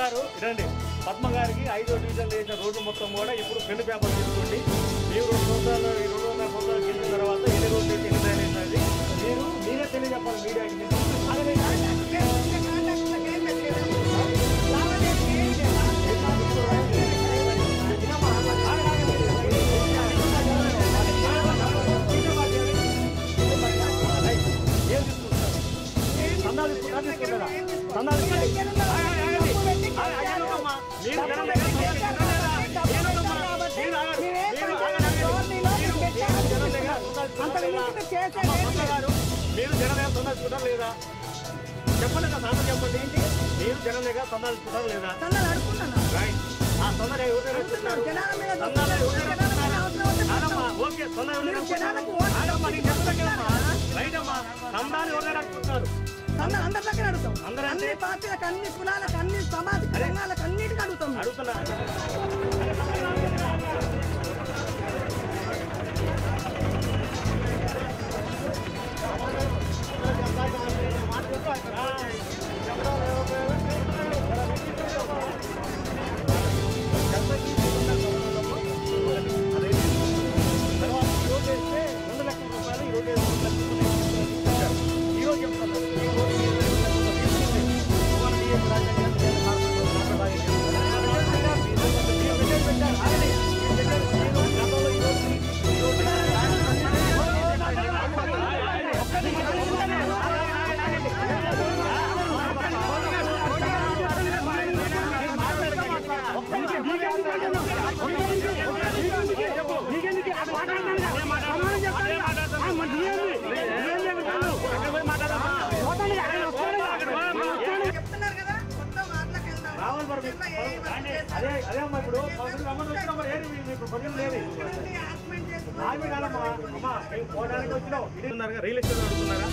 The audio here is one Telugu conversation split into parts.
రండి పద్మ గారికి ఐదో డివిజన్లు వేసిన రోడ్డు మొత్తం కూడా ఇప్పుడు పెన్ను పేపర్ తీసుకోండి. మీరు రెండు సంవత్సరాలు ఈ రెండు వందల సంవత్సరాలు గెలిచిన తర్వాత ఎన్ని రోజులు వేసి ఎన్ని డ్రైనేజ్ మీరు మీరే తెలియజెప్పాలి మీడియాకి. దగ్గర సందాలు సందర్శించడం లేదా చెప్పండి సాధన చెప్పండి మీరు జనం దగ్గర సందాలు లేదా రైట్ ఆ ఎవరు దగ్గర తీసుకుంటారు? ఎవరు ఓకే రైట్ అమ్మా అందరి దగ్గర అడుగుతాం? అన్ని పార్టీలకు అన్ని కులాలకు అన్ని సమాజ రంగాలకు అన్నిటికీ అడుగుతాం. అడుగుతున్నా. అదే? అదే అమ్మా ఇప్పుడు. రమ్మని వచ్చినా మరి ఏది మీకు పదిహేను లేదు. ఆమె కాదమ్మా అమ్మా మేము పోవడానికి వచ్చినావు ఇది రియల్ ఎస్టేట్ అడుగుతున్నారా?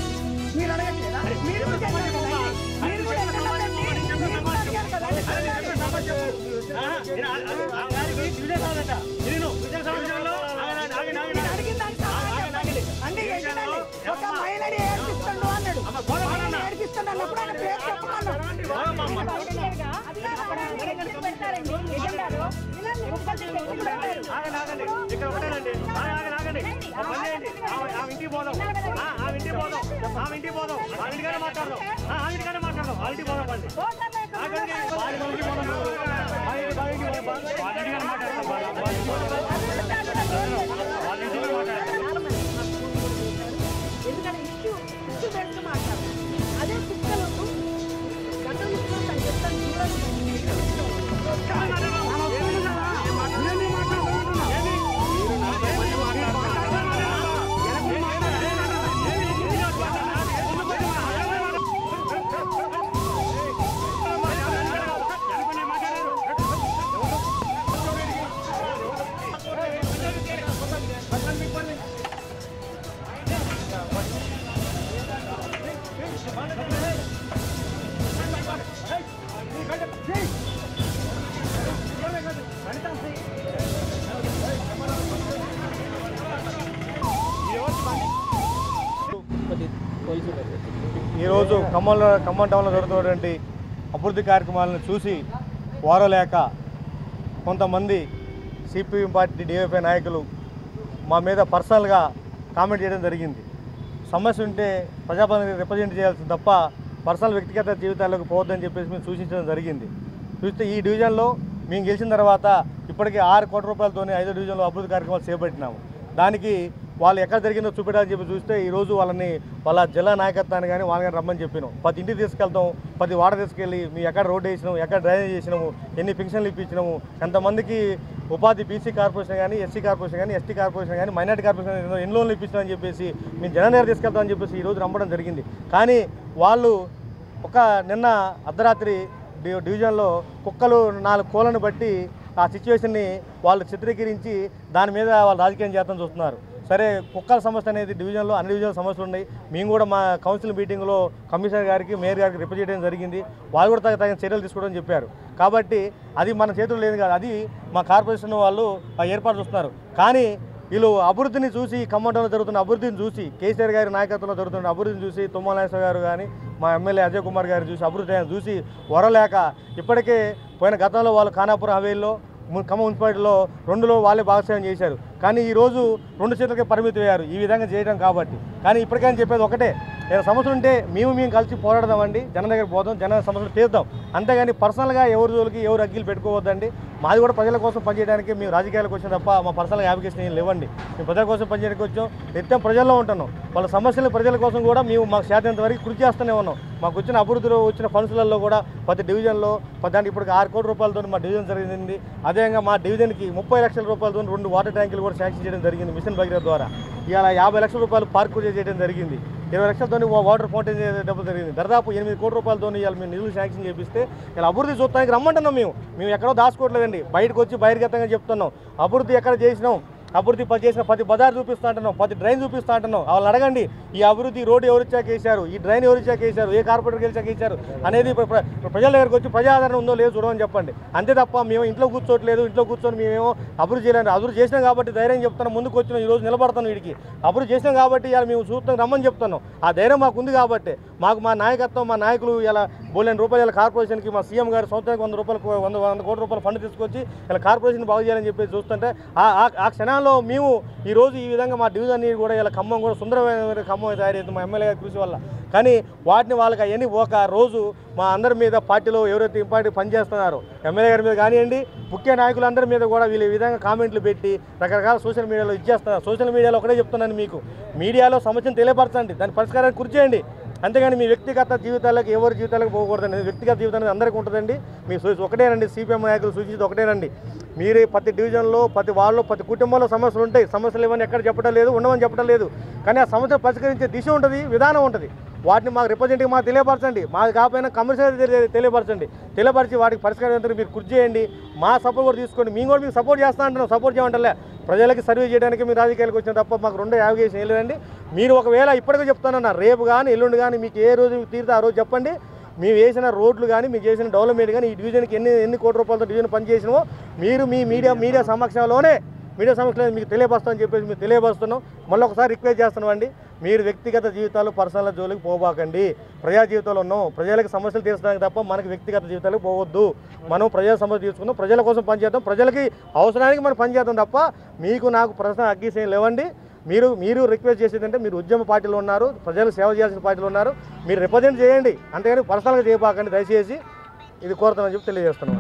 మీరు అడగట్లేదా? మీరు? ఒక మహిళని ఏడ్పిస్తుండు అన్నాడు. ఏడ్పిస్తుండు అన్నప్పుడు ఆయన పేరు చెప్పమన్నాడు. ఇక్కడ ఒకటేనండి ఆగండి ఆగండి ఆగండి. ఇంటికి పోదాం ఆ ఇంటికి పోదాం ఆ ఇంటికి పోదాం వాళ్ళ ఇంటికనే మాట్లాడదాం ఆ ఇంటికనే మాట్లాడదాం వాళ్ళ ఇంటికి పోదాం ఆ వాళ్ళ ఇంటికి పోదాం వాళ్ళ ఇంటికానే మాట్లాడతాం coming out of ఈరోజు ఖమ్మంలో ఖమ్మం టౌన్లో జరుగుతున్నటువంటి అభివృద్ధి కార్యక్రమాలను చూసి ఓరలేక కొంతమంది సిపిఎం పార్టీ డిఎఫ్ఐ నాయకులు మా మీద పర్సనల్గా కామెంట్ చేయడం జరిగింది. సమస్య ఉంటే ప్రజాప్రతినిధి రిప్రజెంట్ చేయాల్సింది తప్ప పర్సనల్ వ్యక్తిగత జీవితాలకు పోవద్దని చెప్పేసి మేము సూచించడం జరిగింది. చూస్తే ఈ డివిజన్లో మేము గెలిచిన తర్వాత ఇప్పటికే ఆరు కోట్ల రూపాయలతోనే ఐదో డివిజన్లో అభివృద్ధి కార్యక్రమాలు చేపట్టినాము. దానికి వాళ్ళు ఎక్కడ జరిగిందో చూపెట్టాలని చెప్పి చూస్తే ఈరోజు వాళ్ళని వాళ్ళ జిల్లా నాయకత్వాన్ని కానీ వాళ్ళని రమ్మని చెప్పినాం. ప్రతి ఇంటికి తీసుకెళ్తాం ప్రతి వాడ తీసుకెళ్ళి మీ ఎక్కడ రోడ్డు వేసినాము ఎక్కడ డ్రైనేజ్ చేసినాము ఎన్ని ఫిక్షన్లు ఇప్పించినాము ఎంతమందికి ఉపాధి బీసీ కార్పొరేషన్ కానీ ఎస్సీ కార్పొరేషన్ కానీ ఎస్టీ కార్పొరేషన్ కానీ మైనార్టీ కార్పొరేషన్ కానీ ఎన్ని లోన్లు ఇప్పించామని చెప్పేసి మేము జనం దగ్గర తీసుకెళ్తామని చెప్పేసి ఈరోజు రమ్మడం జరిగింది. కానీ వాళ్ళు ఒక నిన్న అర్ధరాత్రి డి- డివిజన్లో కుక్కలు నాలుగు కోళ్ళను బట్టి ఆ సిచ్యువేషన్ని వాళ్ళు చిత్రీకరించి దాని మీద వాళ్ళు రాజకీయం చేద్దాం చూస్తున్నారు. సరే కుక్కల సమస్య అనేది డివిజన్లో అన్ని డివిజన్ సమస్యలు ఉన్నాయి. మేము కూడా మా కౌన్సిల్ మీటింగ్లో కమిషనర్ గారికి మేయర్ గారికి రిప్రజెంట్ చేయడం జరిగింది. వాళ్ళు కూడా తగిన తగిన చర్యలు తీసుకోవడం చెప్పారు. కాబట్టి అది మన చేతుల్లో లేదు కాదు. అది మా కార్పొరేషన్ వాళ్ళు ఏర్పాటు చూస్తున్నారు. కానీ వీళ్ళు అభివృద్ధిని చూసి ఖమ్మంలో జరుగుతున్న అభివృద్ధిని చూసి కేసీఆర్ గారి నాయకత్వంలో జరుగుతున్న అభివృద్ధిని చూసి తుమ్మల నాగేశ్వర గారు కానీ మా ఎమ్మెల్యే అజయ్ కుమార్ గారిని చూసి అభివృద్ధి చూసి వరలేక ఇప్పటికే పోయిన గతంలో వాళ్ళు ఖానాపురం హవేలీలో ఖమ్మం మున్సిపాలిటీలో రెండులో వాళ్ళే భాగస్వామ్యం చేశారు. కానీ ఈ రోజు రెండు చేతులకే పరిమితి అయ్యారు ఈ విధంగా చేయడం కాబట్టి. కానీ ఇప్పటికైనా చెప్పేది ఒకటే. ఏదైనా సమస్యలు ఉంటే మేము మేము కలిసి పోరాడదామండి. జనం దగ్గర పోదాం. జన సమస్యలు తీర్దాం అంతేగాని పర్సనల్గా ఎవరి జోలికి ఎవరు అగ్గిలు పెట్టుకోవద్దండి. మాది కూడా ప్రజల కోసం పనిచేయడానికి మేము రాజకీయాలకు వచ్చిన తప్ప మా పర్సనల్ అప్లికేషన్ ఏం లేవండి. మేము ప్రజల కోసం పనిచేయడానికి వచ్చాం. నిత్యం ప్రజల్లో ఉంటున్నాం. వాళ్ళ సమస్యలు ప్రజల కోసం కూడా మేము మాకు సాధ్యంత వరకు కృషి చేస్తూనే ఉన్నాం. మాకు వచ్చిన అభివృద్ధిలో వచ్చిన ఫండ్స్లలో కూడా ప్రతి డివిజన్లో దానికి ఇప్పుడు ఆరు కోట్ల రూపాయలతో మా డివిజన్ జరిగింది. అదేవిధంగా మా డివిజన్కి ముప్పై లక్షల రూపాయలతో రెండు వాటర్ ట్యాంకులు కూడా శాంక్షన్ చేయడం జరిగింది మిషన్ భగీరథ ద్వారా. ఇలా యాభై లక్షల రూపాయలు పార్కు చేయడం జరిగింది. ఇరవై లక్షలతో వాటర్ ఫౌంటైన్ డబ్బులు జరిగింది దాదాపు ఎనిమిది కోట్ల రూపాయలతో ఇవాళ మేము నిధులు శాంక్షన్ చేపిస్తే ఇలా అభివృద్ధి చూస్తానికి రమ్మంటున్నాం మేము. మేము ఎక్కడో దాచుకోవట్లేదండి. బయటకు వచ్చి బహిర్గతంగా చెప్తున్నాం. అభివృద్ధి ఎక్కడ చేసినాం? అభివృద్ధి పని చేసిన ప్రతి బజార్ చూపిస్తా అంటున్నాం ప్రతి డ్రైన్ చూపిస్తా అంటున్నాం వాళ్ళని అడగండి ఈ అభివృద్ధి రోడ్డు ఎవరు ఇచ్చాక వేశారు ఈ డ్రైన్ ఎవరు ఇచ్చాక వేశారు ఏ కార్పొరేటర్ గెలిచాక వేశారు అనేది ప్రజల దగ్గరకు వచ్చి ప్రజాదరణ ఉందో లేదో చూడమని చెప్పండి. అంతే తప్ప మేము ఇంట్లో కూర్చోట్లేదు ఇంట్లో కూర్చొని మేమేమో అభివృద్ధి చేయలేదు అభివృద్ధి చేసినాం కాబట్టి ధైర్యం చెప్తున్నాం ముందుకు వచ్చిన ఈ రోజు నిలబడతాం వీడికి. అభివృద్ధి చేసినాం కాబట్టి ఇలా మేము చూస్తాం రమ్మని చెప్తున్నాం. ఆ ధైర్యం మాకు ఉంది కాబట్టి మాకు మా నాయకత్వం మా నాయకులు ఇలా బోలేని రూపాయల కార్పొరేషన్కి మా సీఎం గారు సంవత్సరానికి వంద రూపాయలు వంద వంద కోట్ల రూపాయల ఫండ్ తీసుకొచ్చి ఇలా కార్పొరేషన్ బాగు చేయాలని చెప్పి చూస్తుంటే ఆ ఆ- ఆ మేము ఈ రోజు ఈ విధంగా మా డివిజన్ కూడా ఇలా ఖమ్మం కూడా సుందరమైన ఖమ్మం తయారైంది మా ఎమ్మెల్యే గారి కృషి వల్ల. కానీ వాటిని వాళ్ళకి అవన్నీ ఒక రోజు మా అందరి మీద పార్టీలో ఎవరైతే ఇంపార్టీ పనిచేస్తున్నారో ఎమ్మెల్యే గారి మీద కానివ్వండి ముఖ్య నాయకులందరి మీద కూడా వీళ్ళు ఈ విధంగా కామెంట్లు పెట్టి రకరకాల సోషల్ మీడియాలో ఇచ్చేస్తున్నారు సోషల్ మీడియాలో ఒకటే చెప్తున్నాను మీకు. మీడియాలో సమస్యను తెలియపరచండి దాని పరిష్కారానికి కృషి చేయండి. అంతేగాని మీ వ్యక్తిగత జీవితాలకు ఎవరి జీవితాలకు పోకూడదండి వ్యక్తిగత జీవితం అనేది అందరికీ ఉంటుందండి. మీ ఒకటేనండి సిపిఎం నాయకులు సూచించేది ఒకటేనండి. మీరే ప్రతి డివిజన్లో ప్రతి వాళ్ళలో ప్రతి కుటుంబంలో సమస్యలు ఉంటాయి. సమస్యలు ఇవన్నీ ఎక్కడ చెప్పడం లేదు ఉండమని చెప్పడం లేదు. కానీ ఆ సమస్య పరిష్కరించే దిశ ఉంటుంది విధానం ఉంటుంది. వాటిని మాకు రిప్రజెంటేటివ్ మాకు తెలియపరచండి. మాకు కాకపోయినా కమిషనర్ తెలియపరచండి. తెలియపరిచి వాటికి పరిష్కారం మీరు కృషి చేయండి. మా సపోర్ట్ కూడా తీసుకోండి. మేము కూడా మీకు సపోర్ట్ చేస్తా అంటున్నాం. సపోర్ట్ చేయమంటలే. ప్రజలకి సర్వే చేయడానికి మీరు రాజకీయాలకు వచ్చిన తప్ప మాకు రెండో యావిగేషన్ వెళ్ళండి మీరు ఒకవేళ ఇప్పటికే చెప్తానన్నా రేపు కానీ ఎల్లుండి కానీ మీకు ఏ రోజు తీరితే ఆ రోజు చెప్పండి. మేము వేసిన రోడ్లు కానీ మీకు చేసిన డెవలప్మెంట్ కానీ ఈ డివిజన్కి ఎన్ని ఎన్ని కోట్ల రూపాయలతో డివిజన్ పనిచేసినామో మీరు మీ మీడియా మీడియా సమక్షంలోనే మీడియా సమక్షంలో మీకు తెలియపరుస్తామని చెప్పేసి మీకు తెలియపరుస్తున్నాం. మళ్ళీ ఒకసారి రిక్వెస్ట్ చేస్తున్నామండి మీరు వ్యక్తిగత జీవితాలు పర్సనల్ జోలికి పోబాకండి. ప్రజా జీవితంలో ఉన్నాం. ప్రజలకు సమస్యలు తీర్చడానికి తప్ప మనకి వ్యక్తిగత జీవితాలకు పోవద్దు. మనం ప్రజా సమస్యలు తీసుకుందాం ప్రజల కోసం పనిచేద్దాం. ప్రజలకి అవసరానికి మనం పనిచేద్దాం తప్ప మీకు నాకు ప్రశ్న అగ్గీసేం లేవండి. మీరు మీరు రిక్వెస్ట్ చేసేది అంటే మీరు ఉద్యమ పార్టీలో ఉన్నారు ప్రజలు సేవ చేయాల్సిన పార్టీలో ఉన్నారు. మీరు రిప్రజెంట్ చేయండి. అంతేగాని పర్సనల్గా చేయబాకండి దయచేసి. ఇది కోరుతానని చెప్పి తెలియజేస్తున్నాం.